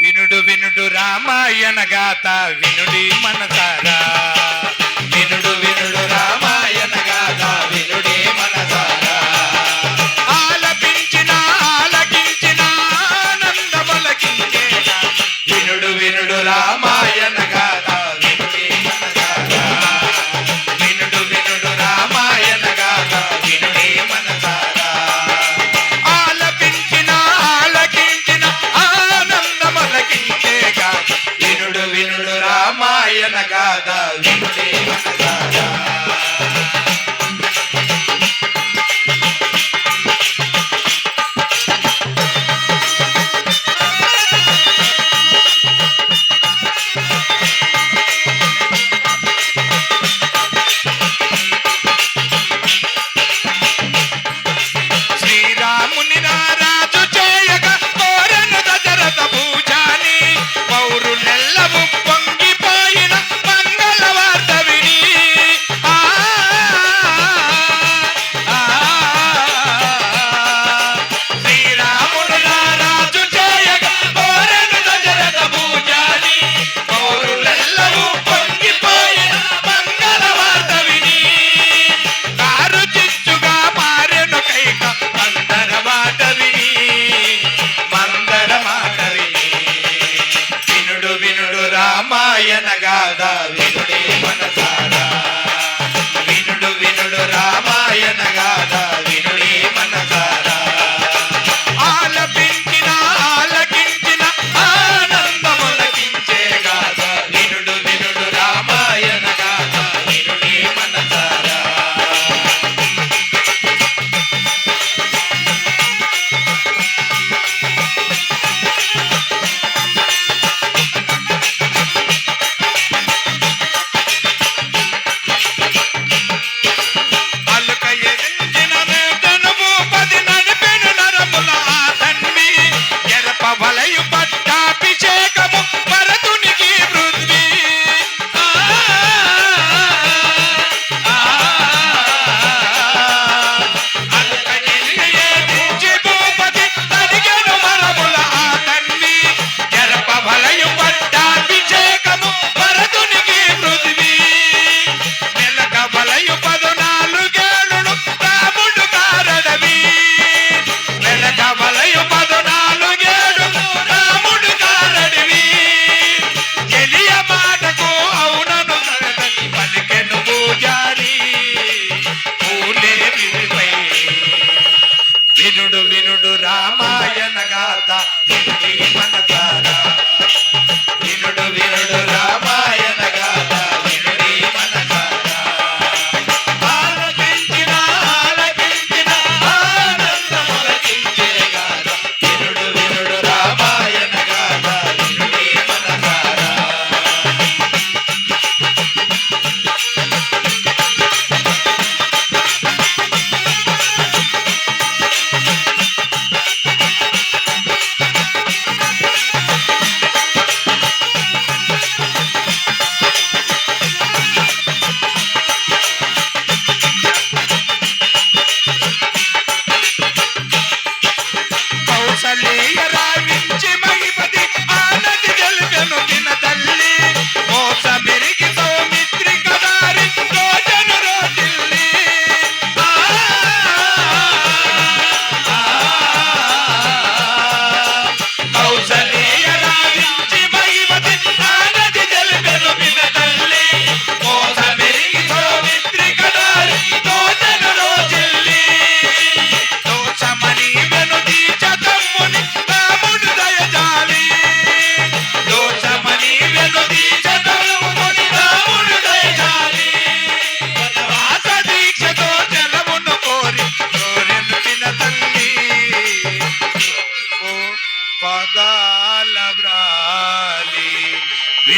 వినుడు. వినుడు రామాయణ గాథ వినుడి మనసారా Thank you. রামা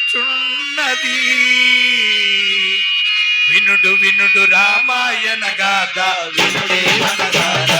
జరుగునచున్నది వినుడు వినుడు రామాయణ గాథ వినుడే మన గాథ.